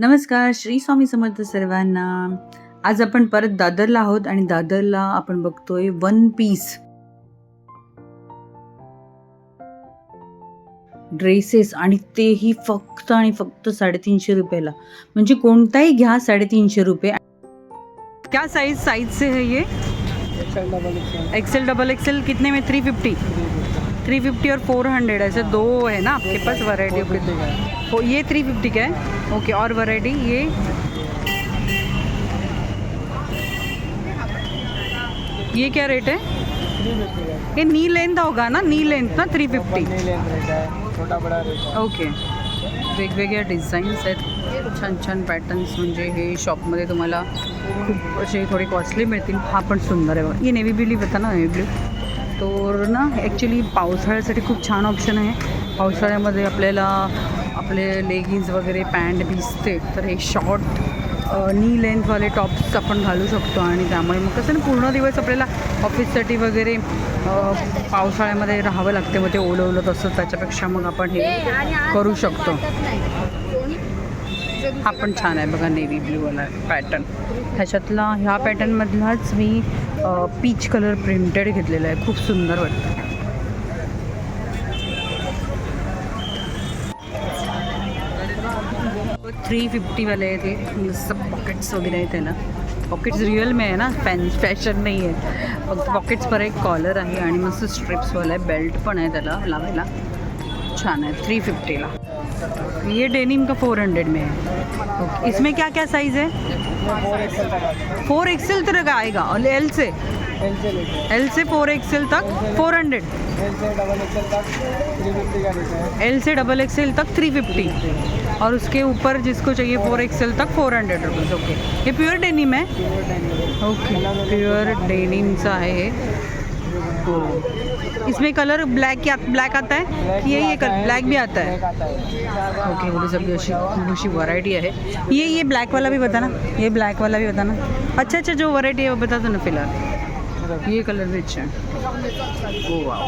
नमस्कार श्री स्वामी समर्थ सर्वांना. आज आपण परत दादरला आहोत आणि दादरला आपण बघतोय वन पीस ड्रेसेस आणि तेही फक्त आणि फक्त साडेतीनशे रुपयाला. म्हणजे कोणताही घ्या साडेतीनशे रुपये. क्या साइज साइज से है? ये एक्सेल डबल एक्सेल कितने में? थ्री फिफ्टी थ्री फिफ्टी और फोर हंड्रेड ऐसे दो है ना आपके पास वैरायटी ओ ये थ्री फिफ्टी का है ओके और वैरायटी ये ये क्या रेट है? ये नी लेंथ होगा ना नी लेंथ ना थ्री फिफ्टी छोटा बड़ा ओके वेगवेगळ्या डिझाईन्स आहेत छान छान पॅटर्न्स म्हणजे हे शॉपमध्ये तुम्हाला खूप असे थोडे कॉस्टली मिळतील. हा पण सुंदर आहे बघा. हे नेव्ही ब्ल्यू होता ना नेव्ही ब्ल्यू तर ना ॲक्च्युली पावसाळ्यासाठी खूप छान ऑप्शन आहे. पावसाळ्यामध्ये आपल्याला आपले लेगिन्स वगैरे पॅन्ट भिजते तर हे शॉर्ट नी लेंथवाले टॉप्स आपण घालू शकतो. आणि त्यामुळे मग कसं ना पूर्ण दिवस आपल्याला ऑफिससाठी वगैरे पावसाळ्यामध्ये राहावं लागते. मग ते ओलवलं तसं त्याच्यापेक्षा मग आपण हे करू शकतो. हा पण छान आहे बघा नेव्ही ब्ल्यूवाला पॅटर्न ह्याच्यातला ह्या पॅटर्नमधलाच मी पीच कलर प्रिंटेड घेतलेला आहे. खूप सुंदर वाटतं. थ्री फिफ्टीवाले आहे ते मस्त पॉकेट्स वगैरे आहेत त्याला. पॉकेट्स रिअल मी आहे ना? फॅन फॅशन नाही आहे. फक्त पॉकेट्स पर एक कॉलर आहे आणि मस्त स्ट्रिप्सवाला आहे. बेल्ट पण आहे त्याला लावायला. छान आहे. थ्री फिफ्टीला ये डेनिम का फोर हंड्रेड में है इसमें क्या क्या साइज़ है? फोर एक्सल तक आएगा। और एल से? एल से फोर एक्सेल तक फोर हंड्रेड एल से डबल एक्सल तक थ्री फिफ्टी और उसके ऊपर जिसको चाहिए फोर एक्सेल तक फोर हंड्रेड रुपीज़ ओके ये प्योर डेनिम है? ओके प्योर डेनिम सा हो इसमें कलर ब्लैक क्या ब्लैक आता है कि यही ये ब्लैक भी आता है। ओके अशी अशी व्हरायटी आहे ये ये ब्लॅक वाला भी बता ना ये ब्लैक वाला भी बता ना अच्छा अच्छा जो वरायटी है वो बता दो ना फिलहाल। ये कलर भी अच्छा है। oh, ओ वाव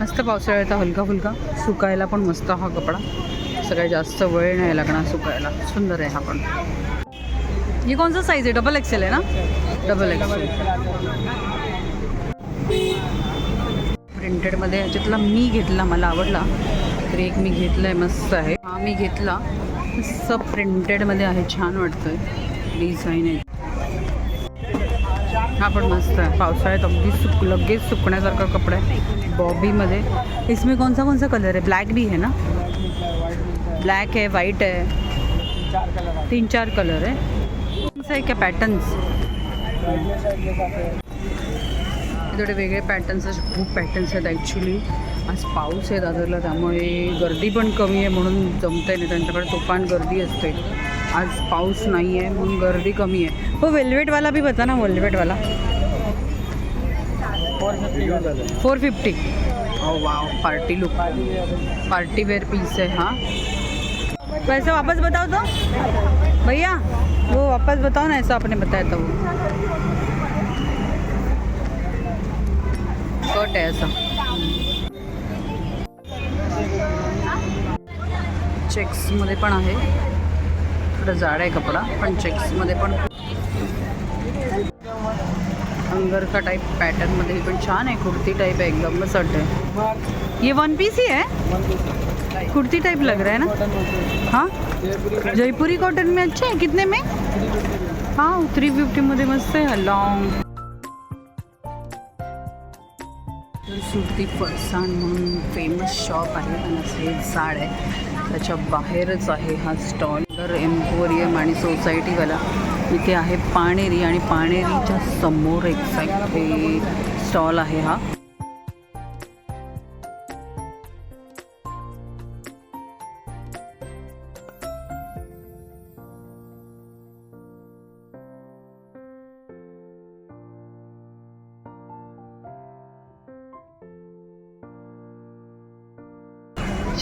मस्त पावसाळ्याचा हलका फुलका सुकायला पण मस्त हा कपडा. सगळ्यात जास्त वेळ नाही लागणार सुकायला. सुंदर आहे हा पण. ये कौन सा साइज है डबल एक्सेल है ना? डबल एक्सेल एक्सल प्रिंटेडमध्ये. ह्याच्यातला मी घेतला मला आवडला. तर एक मी घेतला आहे मस्त आहे. हा मी घेतला. मस्त प्रिंटेडमध्ये आहे छान वाटतोय. डिझाईन आहे. हा पण मस्त आहे. पावसाळ्यात अगदी सुक लगेच सुकण्यासारखा कपडा आहे. बॉबीमध्ये इसमें कौन सा कौन सा कलर है ब्लॅक भी है ना? ब्लॅक है वाइट है तीन चार कलर है कौन है क्या? पॅटर्न्स हैं ये साइड के साथ है थोडे वेगळे पॅटर्न्स असे खूप पॅटर्न्स आहेत ॲक्च्युली आज पाऊस आहे दादरला त्यामुळे गर्दी पण कमी आहे म्हणून जमतंय नाही. त्यांच्याकडे तुफान गर्दी असते. आज पाऊस नाही आहे म्हणून गर्दी कमी आहे. हो वेल्वेटवाला बी बता ना वेल्वेटवाला. फोर फिफ्टी का wow party look party wear piece है हाँ. पैसा वापस बताओ तो. भैया वो वापस बताओ ना ऐसा आपने बताया था वो. कट आहे असा. चेक्समध्ये पण आहे. थोडं जाड आहे कपडा पण चेक्समध्ये पण अंगरखा टाईप पॅटर्नमध्ये पण छान आहे. कुर्ती टाईप आहे एकदम सट आहे. ये वन पीस ही है कुर्ती टाइप लग रहा है ना? हाँ? जयपुरी कॉटन में अच्छे है? कितने में? हाँ थ्री फिफ्टीमध्ये मस्त आहे लॉंग सुरती फरसाण म्हणून फेमस शॉप आहे. आणि असे झाड आहे. त्याच्या बाहेरच आहे हा स्टॉल तर एम्पोरियम आणि सोसायटीवाला इथे आहे पाणेरी आणि पाणेरीच्या समोर एक्झॅक्ट हे स्टॉल आहे हा.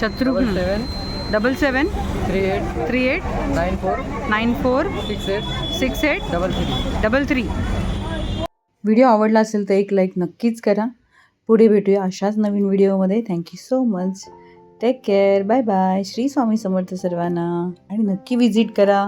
Shatrughan seven double seven three eight three eight nine four nine four six eight six eight double three double three video आवडला असेल तर एक लाईक नक्कीच करा. पुढे भेटूया अशाच नवीन व्हिडिओमध्ये thank you so much take care bye bye Shri Swami Samarth सर्वांना. आणि नक्की विजिट करा.